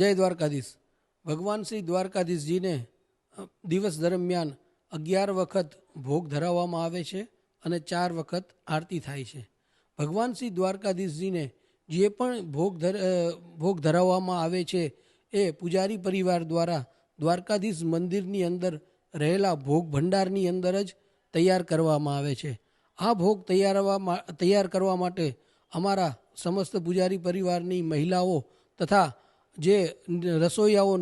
જય દ્વારકાધીશ. ભગવાન શ્રી દ્વારકાધીશજીને દિવસ દરમિયાન અગિયાર વખત ભોગ ધરાવવામાં આવે છે અને ચાર વખત આરતી થાય છે. ભગવાન શ્રી દ્વારકાધીશજીને જે પણ ભોગ ભોગ ધરાવવામાં આવે છે એ પૂજારી પરિવાર દ્વારા દ્વારકાધીશ મંદિરની અંદર રહેલા ભોગ ભંડારની અંદર જ તૈયાર કરવામાં આવે છે. આ ભોગ તૈયારવા તૈયાર કરવા માટે અમારા સમસ્ત પૂજારી પરિવારની મહિલાઓ તથા જે રસોઈયાઓ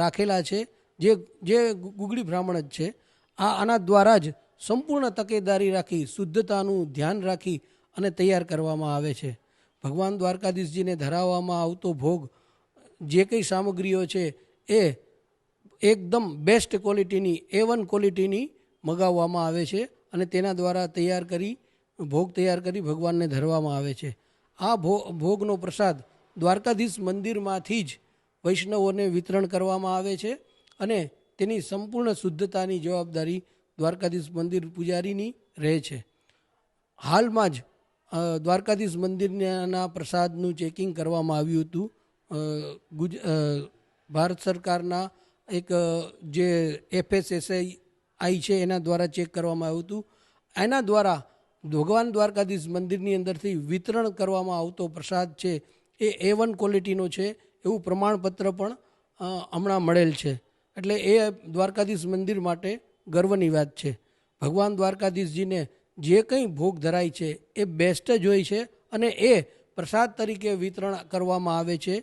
રાખેલા છે, જે જે ગુગળી બ્રાહ્મણ જ છે, આ આના દ્વારા જ સંપૂર્ણ તકેદારી રાખી, શુદ્ધતાનું ધ્યાન રાખી અને તૈયાર કરવામાં આવે છે. ભગવાન દ્વારકાધીશજીને ધરાવવામાં આવતો ભોગ જે કંઈ સામગ્રીઓ છે, એ એકદમ બેસ્ટ ક્વોલિટીની એ વન ક્વોલિટીની મગાવવામાં આવે છે અને તેના દ્વારા તૈયાર કરી, ભોગ તૈયાર કરી ભગવાનને ધરવામાં આવે છે. આ ભોગનો પ્રસાદ દ્વારકાધીશ મંદિરમાંથી જ વૈષ્ણવોને વિતરણ કરવામાં આવે છે અને તેની સંપૂર્ણ શુદ્ધતાની જવાબદારી દ્વારકાધીશ મંદિર પૂજારીની રહે છે. હાલમાં જ દ્વારકાધીશ મંદિરના પ્રસાદનું ચેકિંગ કરવામાં આવ્યું હતું. ગુજ ભારત સરકારના એક જે એફએસએસઆઈ આઈ છે એના દ્વારા ચેક કરવામાં આવ્યું હતું. એના દ્વારા ભગવાન દ્વારકાધીશ મંદિરની અંદરથી વિતરણ કરવામાં આવતો પ્રસાદ છે એ એ વન ક્વોલિટીનો છે, એવું પ્રમાણપત્ર પણ હમણાં મળેલ છે. એટલે એ દ્વારકાધીશ મંદિર માટે ગર્વની વાત છે. ભગવાન દ્વારકાધીશજીને જે કંઈ ભોગ ધરાય છે, એ બેસ્ટ જ હોય છે અને એ પ્રસાદ તરીકે વિતરણ કરવામાં આવે છે.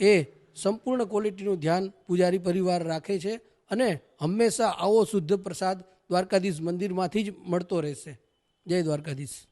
એ સંપૂર્ણ ક્વોલિટીનું ધ્યાન પૂજારી પરિવાર રાખે છે અને હંમેશા આવો શુદ્ધ પ્રસાદ દ્વારકાધીશ મંદિરમાંથી જ મળતો રહેશે. જય દ્વારકાધીશ.